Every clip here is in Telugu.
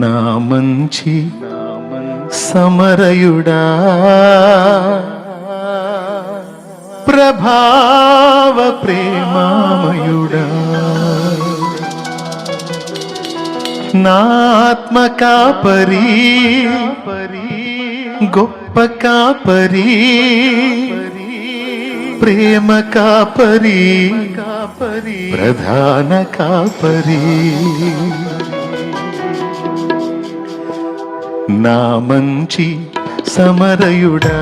నా మంచి సమరయుడా. ప్రభావ ప్రేమామయుడా. నాత్మ కాపరి గొప్ప కాపరి ప్రేమ కాపరి ప్రధాన కాపరి. నా మంచి సమరయుడా.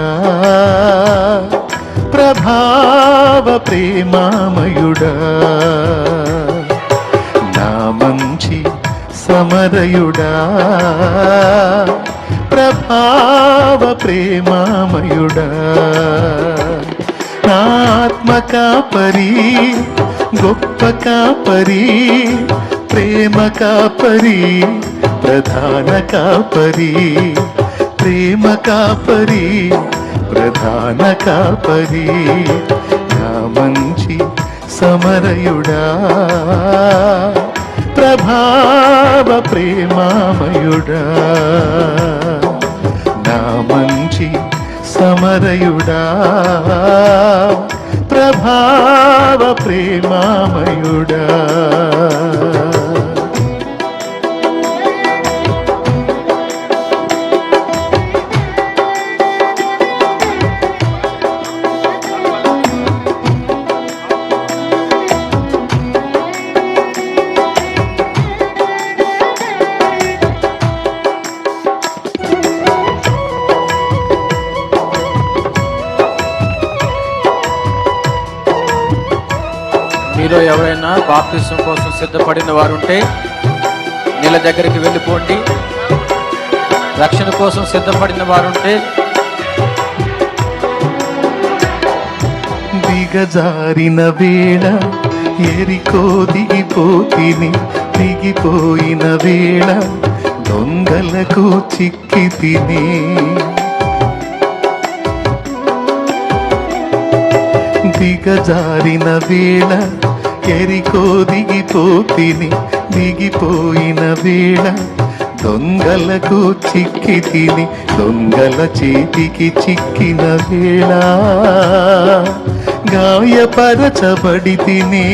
ప్రభావ ప్రేమామయుడా. నా మంచి సమరయుడా. ప్రభావ ప్రేమామయుడా. నా ఆత్మ గొప్ప కాపరి ప్రేమ కాపరి ప్రధాన కాపరి ప్రేమ కాపరి ప్రధాన కాపరి నా మంచి సమరయుడా. ప్రభావ ప్రేమామయుడా. నా మంచి సమరయుడా. ప్రభావ ప్రేమా మీలో ఎవరైనా బాప్తిసం కోసం సిద్ధపడిన వారు ఉంటే నీళ్ళ దగ్గరికి వెళ్ళిపోండి. రక్షణ కోసం సిద్ధపడిన వారు ఉంటే దిగజారిన వేళ ఎరికో దిగిపోతిని దిగిపోయిన వేళ దొంగలకు చిక్కి తిని దిగజారిన వేళ కెరికో దిగిపోతిని దిగిపోయిన వేళ దొంగలకు చిక్కి తిని దొంగల చేతికి చిక్కిన వేళ గాయపరచబడి తిని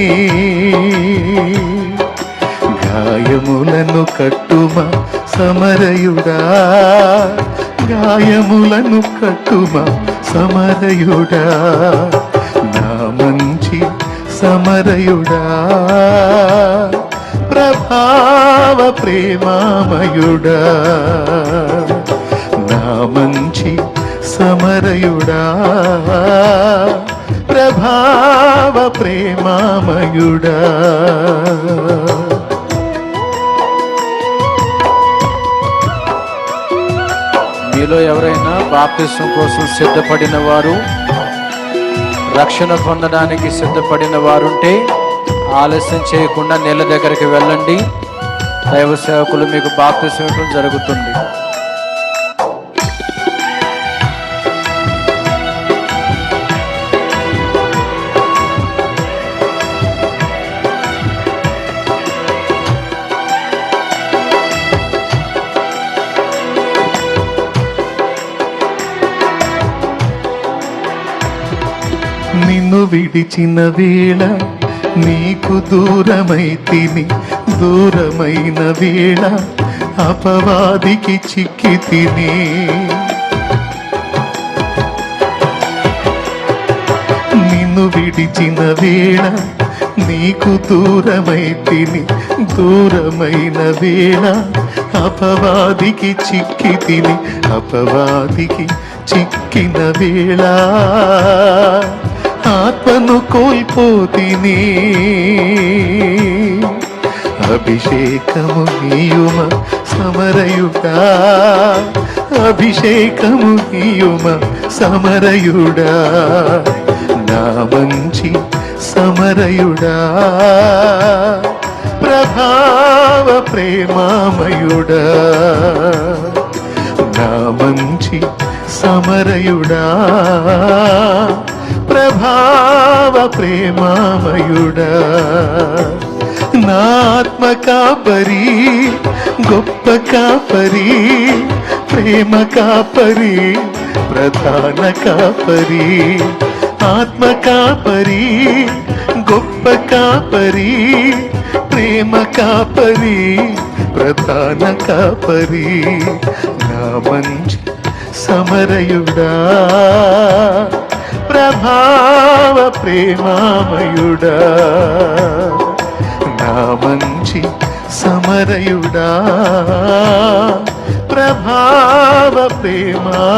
గాయములను కట్టుమా సమరయుడా. గాయములను కట్టుమా సమరయుడా. సమరయుడా. ప్రభావ ప్రేమామయుడా. నా మంచి సమరయుడా. ప్రభావ ప్రేమామయుడా. మీలో ఎవరైనా బాప్తిష్టం కోసం సిద్ధపడిన వారు రక్షణ పొందడానికి సిద్ధపడిన వారు ఉంటే ఆలస్యం చేయకుండా నీళ్ళ దగ్గరికి వెళ్ళండి. దైవ సేవకులు మీకు బాప్తిసం జరుగుతుంది. నిన్ను విడిచిన వేళ నీకు దూరమై తిని దూరమైన వేళ అపవాదికి చిక్కి తిని. నిన్ను విడిచిన వేళ నీకు దూరమై తిని దూరమైన వేళ అపవాదికి చిక్కి తిని అపవాదికి చిక్కిన వేళ. ఆత్మను కోల్పోతిని. అభిషేకము నీయుమ సమరయుడా. అభిషేకము నీయుమ సమరయుడా. నా మంచి సమరయుడా. ప్రభావ ప్రేమామయుడా. నా మంచి సమరయుడా. ప్రభావ ప్రేమామయుడా. నాత్మ కాపరి గొప్ప కాపరి ప్రేమ కాపరి ప్రధాన కాపరి. ఆత్మ కాపరి గొప్ప కాపరి ప్రేమ కాపరి ప్రధాన కాపరి. నా మంచి సమరయుడా. ప్రభావ ప్రేమామయుడా. నా మంచి సమరయుడా. ప్రభావ ప్రేమామయుడా.